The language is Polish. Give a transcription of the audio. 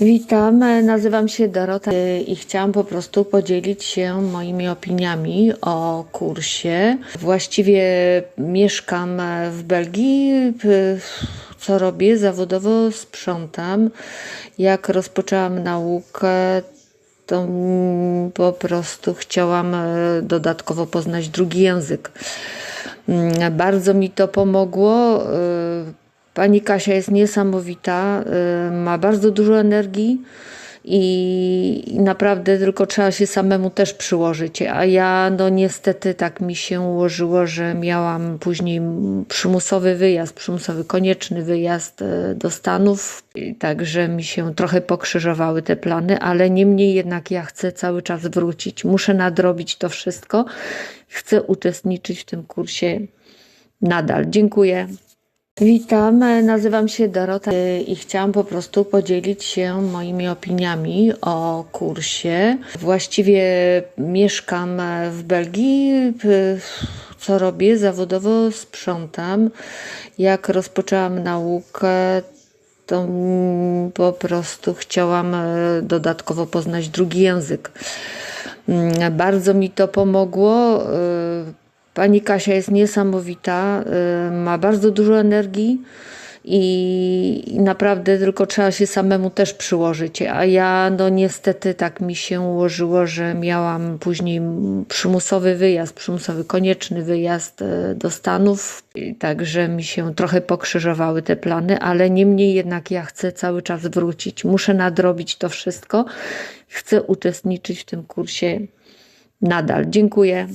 Witam, e, nazywam się Dorota e, i chciałam po prostu podzielić się moimi opiniami o kursie. Właściwie mieszkam e, w Belgii. Co robię? Zawodowo sprzątam. Jak rozpoczęłam naukę, to po prostu chciałam e, dodatkowo poznać drugi język. Mm, Bardzo mi to pomogło. Pani Kasia jest niesamowita, y, ma bardzo dużo energii i naprawdę tylko trzeba się samemu też przyłożyć. A ja, no niestety, tak mi się ułożyło, że miałam później przymusowy wyjazd, przymusowy konieczny wyjazd y, do Stanów, także mi się trochę pokrzyżowały te plany, ale niemniej jednak ja chcę cały czas wrócić. Muszę nadrobić to wszystko. Chcę uczestniczyć w tym kursie nadal. Dziękuję. Witam, e, nazywam się Dorota e, i chciałam po prostu podzielić się moimi opiniami o kursie. Właściwie mieszkam e, w Belgii. Co robię? Zawodowo sprzątam. Jak rozpoczęłam naukę, to po prostu chciałam e, dodatkowo poznać drugi język. Mm, Bardzo mi to pomogło. Pani Kasia jest niesamowita, y, ma bardzo dużo energii i naprawdę tylko trzeba się samemu też przyłożyć. A ja, no niestety, tak mi się ułożyło, że miałam później przymusowy wyjazd, przymusowy konieczny wyjazd y, do Stanów, także mi się trochę pokrzyżowały te plany, ale niemniej jednak ja chcę cały czas wrócić. Muszę nadrobić to wszystko. Chcę uczestniczyć w tym kursie nadal. Dziękuję.